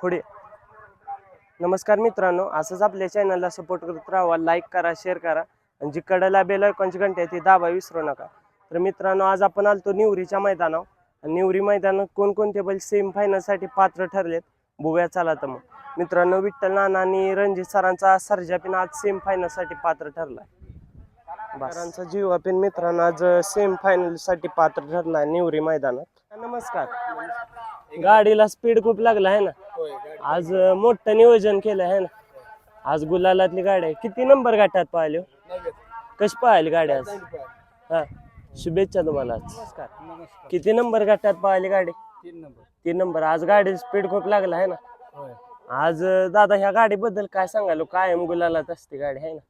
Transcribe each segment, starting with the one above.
पुढे. नमस्कार मित्रांनो असंच आपल्या चॅनलला सपोर्ट करत राहा लाईक करा शेअर करा. आणि जी कडेला बेल आयकॉनची घंटी ती दाबा विसरू नका. तर मित्रांनो आज आपण आलतो निवरीच्या मैदानावर. आणि निवरी मैदानात कोणकोणते बैल सेम फायनलसाठी पात्र ठरलेत? बघूया चला तर मग. मित्रांनो विठ्ठल नाना आणि रणजित सरांचा सर्जा पिन आज सेम फायनलसाठी पात्र ठरलाय. सरांचा जीवा पिन मित्रांनो आज सेम फायनलसाठी पात्र ठरलाय निवरी मैदानात. नमस्कार. गाडीला स्पीड खूप लागला आहे ना? आज मोठं नियोजन केलं आहे ना. आज गुलालातली गाडी आहे. किती नंबर गाठात पाहिले कशी पाहिली गाडी आज? हा. शुभेच्छा तुम्हाला नमस्कार. किती नंबर गाठात पाहिली गाडी? तीन नंबर. तीन नंबर. आज गाडी स्पीड खूप लागला आहे ना. आज दादा ह्या गाडीबद्दल काय सांगालो? कायम गुलालात असते गाडी आहे ना.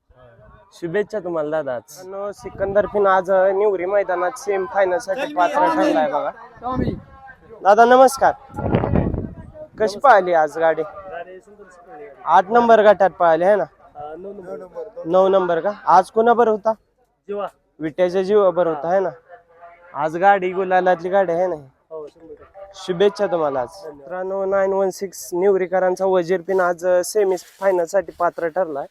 शुभेच्छा तुम्हाला दादा आज. सिकंदर फिन आज निवरी मैदानात सेम फायनलसाठी पात्र ठरलाय बघा. दादा नमस्कार. कशी पाहिली आज गाडी? आठ नंबर गटात पाहिली आहे ना? नऊ नंबर का? आज कोणाबर होता? जीवा. विट्याच्या जीवाबर होता आहे ना? आज गाडी गुलालातली गाडी आहे ना? ही. शुभेच्छा तुम्हाला आज. मित्रांनो नाईन वन सिक्स निवरीकरांचा वजीर पिन आज सेमी फायनलसाठी पात्र ठरलाय.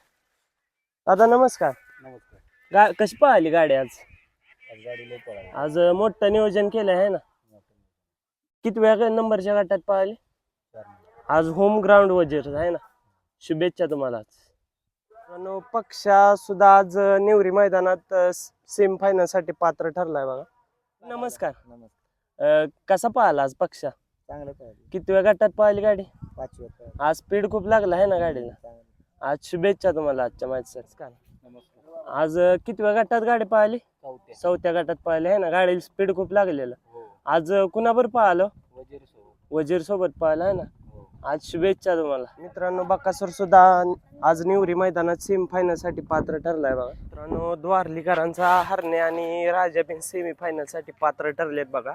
दादा नमस्कार. नमस्कार. गा कशी पाहिली गाडी आज? आज मोठं नियोजन केलं आहे ना? किती वेगळ्या नंबरच्या गटात पाहिली. आज होम ग्राउंड वजीर आहे ना? शुभेच्छा तुम्हाला मित्रांनो, पक्षा सुद्धा आज नेवरी मैदानात सेम फायनलसाठी पात्र ठरलाय बघा. नमस्कार. नमस्कार. अं, कसा पाहिला आज पक्षा? चांगलं पळाली किती वेळ गटात पाहिली गाडी? पाचवी पळाली आज स्पीड खूप लागला आहे ना गाडीला? चांगलं. आज शुभेच्छा तुम्हाला आजच्या मॅचसाठी नमस्कार. आज अं, किती वेळ गटात गाडी पाहिली? चौथ्या. चौथ्या गटात पाहिली आहे ना? गाडीला स्पीड खूप लागलेलं. हो. आज अं, कुणाबर पाहिलं? वजीर सोबत वजीर सोबत पाहिलं आहे ना? हो आज शुभेच्छा तुम्हाला. मित्रांनो बक्कासूर सुद्धा आज निवरी मैदानात सेमी फायनलसाठी पात्र ठरलाय बघा. मित्रांनो द्वारलीकरांचा हरणे आणि राजा बिन सेमी फायनलसाठी पात्र ठरलेत बघा.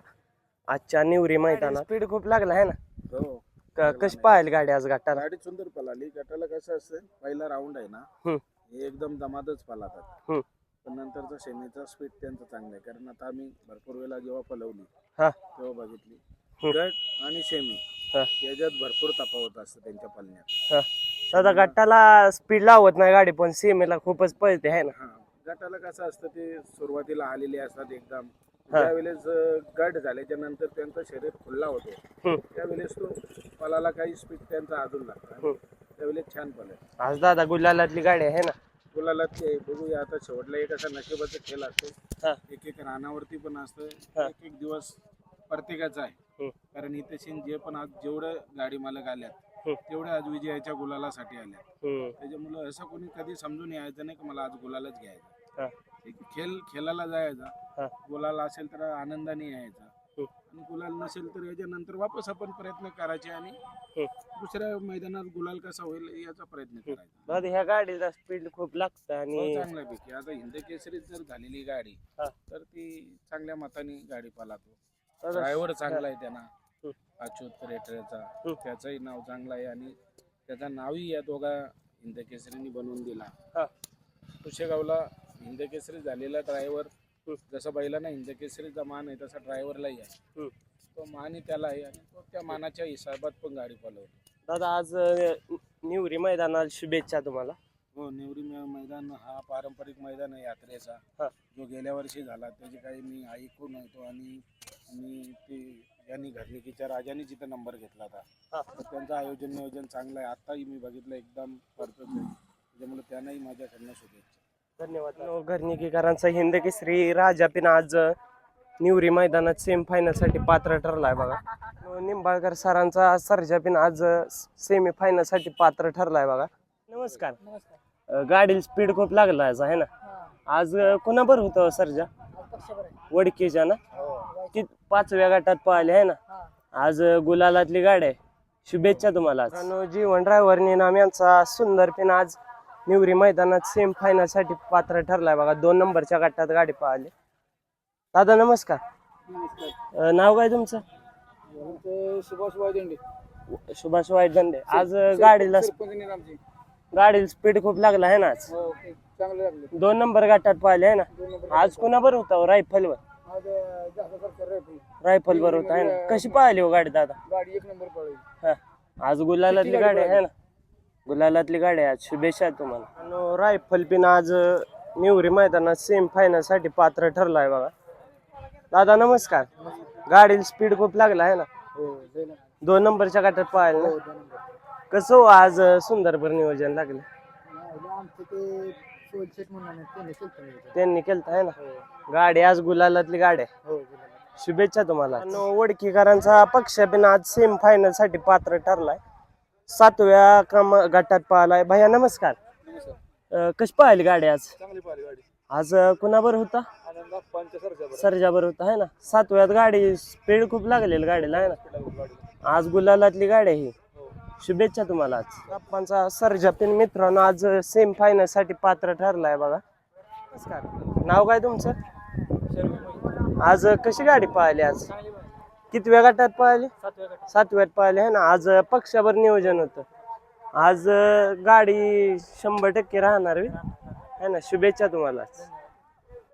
आजच्या निवरी मैदानात. स्पीड खूप लागला आहे ना? हो. क- कशी पाहिली गाडी आज गटाला? गाडी सुंदर पळाली. गटाला कसं असतं पहिला राऊंड आहे ना हम्म. हे एकदम दमादच पळातात. हम्म. पण नंतरचा सेमीचा स्पीड त्यांचा चांगला आहे. कारण आता आम्ही भरपूर वेळा जेव्हा पलवली हा. तेव्हा बघितली. गट आणि सेमी हा. याच्यात भरपूर तफावत असतं त्यांच्या हा. दादा गटाला स्पीड लावत नाही गाडी पण सेमीला खूपच पळते आहे ना हा गटाला कसं असतं ते सुरुवातीला आलेले असतात एकदम. त्यावेळेस अं, गट झाल्याच्यानंतर त्यांचं शरीर खुल्ला होतो हम्म. त्यावेळेस तो पलाला काही स्पीड त्यांचा अजून लागतो. त्यावेळेस छान पळेल आज दादा गुलालातली गाडी आहे ना मुलाला ते बघूया आता शेवटला एक असा नशिबाचा खेळ असतो हा. एक एक रानावरती पण असतं. एक एक दिवस प्रत्येकाचा आहे हम्म. कारण इथे सीन जे पण आज जेवढं गाडी मालक आल्यात हम्म. तेवढे आज विजयाच्या गुलालासाठी आल्यात हम्म. त्याच्यामुळं असं कोणी कधी समजून यायचं नाही की मला आज गुलालच घ्यायचा हा. एक खेळ खेळायला जायचा हा. गुलाल असेल तर आनंदाने यायचा. आणि गुलाल नसेल तर याच्यानंतर वापस आपण प्रयत्न करायचे आणि. दुसऱ्या मैदानात गुलाल कसा होईल याचा प्रयत्न करायचा दादा ह्या गाडीला स्पीड खूप लागतं हो, आणि चांगल्यापैकी आता हिंद केसरीत जर झालेली गाडी हा. तर ती चांगल्या मताने गाडी पालातो ड्रायव्हर चांगला आहे त्यांना. अच्युत रेटरेचा. त्याचंही नाव चांगलं आहे आणि त्याचं नावही या दोघा हिंद केसरीने बनवून दिला हा. कुशेगावला हिंद केसरी झालेला ड्रायव्हर. जसा बैलांना हिंद केसरीचा मान आहे तसा ड्रायव्हरलाही आहे. तो मानही त्याला आहे आणि तो त्या मानाच्या हिसाबात पण गाडी पळवतो दादा आज निवरी मैदानाला शुभेच्छा तुम्हाला हो नेवरी मैदान हा पारंपरिक मैदान आहे यात्रेचा. जो गेल्या वर्षी झाला त्याची काही मी ऐकून होतो आणि मी ते यांनी घरनिकीच्या राजाने जिथं नंबर घेतला हा. होता तर त्यांचं आयोजन नियोजन चांगलं आहे. आत्ताही मी बघितलं एकदम परफेक्ट आहे. त्याच्यामुळे त्यांनाही माझ्याकडनं शुभेच्छा. धन्यवाद घरनिकीकरांचा हिंद केसरी राजा पिन आज निवरी मैदानात सेम फायनलसाठी पात्र ठरलाय बघा. निंबाळकर सरांचा सर्जा पिन आज सेमी फायनलसाठी पात्र ठरलाय बघा. नमस्कार. अं, गाडीला स्पीड खूप लागला आज आहे ना? आज कोणाबर होतं सर्जा? वडकीच्या ना? कि पाचव्या गटात पाहिले आहे ना. आज गुलालातली गाडी आहे. शुभेच्छा तुम्हाला जीवन ड्रायव्हरने नाम यांचा सुंदर पिन आज निवरी मैदानात सेम फायनलसाठी पात्र ठरलाय बघा. दोन नंबरच्या गटात गाडी पाहिली. दादा नमस्कार. अं, नाव काय तुमचं? सुभाष वायदेंडे. सुभाष धंदे आज गाडीला गाडीला स्पीड खूप लागला आहे ना आज. हो चांगले लागले. दोन नंबर गटात पाहिले आहे ना. आज कुणाबर होता रायफलवर. जास्त सरकार रायफल होता आहे ना? कशी पाहिली हो गाडी दादा? गाडी एक नंबर पळेल. हा. आज गुलालातली गाडी आहे ना? गुलालातली गाडी आहे. आज शुभेच्छा तुम्हाला. रायफल पिन आज निवरी मैदानात सेम फायनलसाठी पात्र ठरला आहे बघा. दादा नमस्कार. गाडीला स्पीड खूप लागला आहे ना? हो. दोन नंबरच्या गाठात पाहायला ना? हो दोन नंबर. कसं हो आज सुंदरभर नियोजन लागलं? म्हणून त्याने केलतं नियोजन. त्यांनी केलं आहे ना? हो. गाडी आज गुलालातली गाडी आहे. हो. शुभेच्छा तुम्हाला. आणि वडकीकरांचा पक्ष बिन आज सेम फायनलसाठी पात्र ठरलाय. सातव्या क्रम गटात पाहिलाय. भैया नमस्कार. नमस्कार. अं, कशी पाहिली गाडी आज? चांगली पाहिली गाडी. आज अं, कुणाबर होता? आनंद सरजाबर होता आहे ना? सातव्यात गाडी स्पीड खूप लागलेली गाडीला आहे ना? आज गुलालातली गाडी आहे ही हो. शुभेच्छा तुम्हाला आज. आपणचा सर्जपिन मित्रांनो आज सेम फायनलसाठी पात्र ठरलाय बघा. नमस्कार. नाव काय तुमचं? आज कशी गाडी पाहिली आज? कितव्या गटात पाहिली सातव्यात पाहिले आहे ना? आज पक्षावर नियोजन होतं. आज गाडी शंभर टक्के राहणार आहे है ना? शुभेच्छा तुम्हाला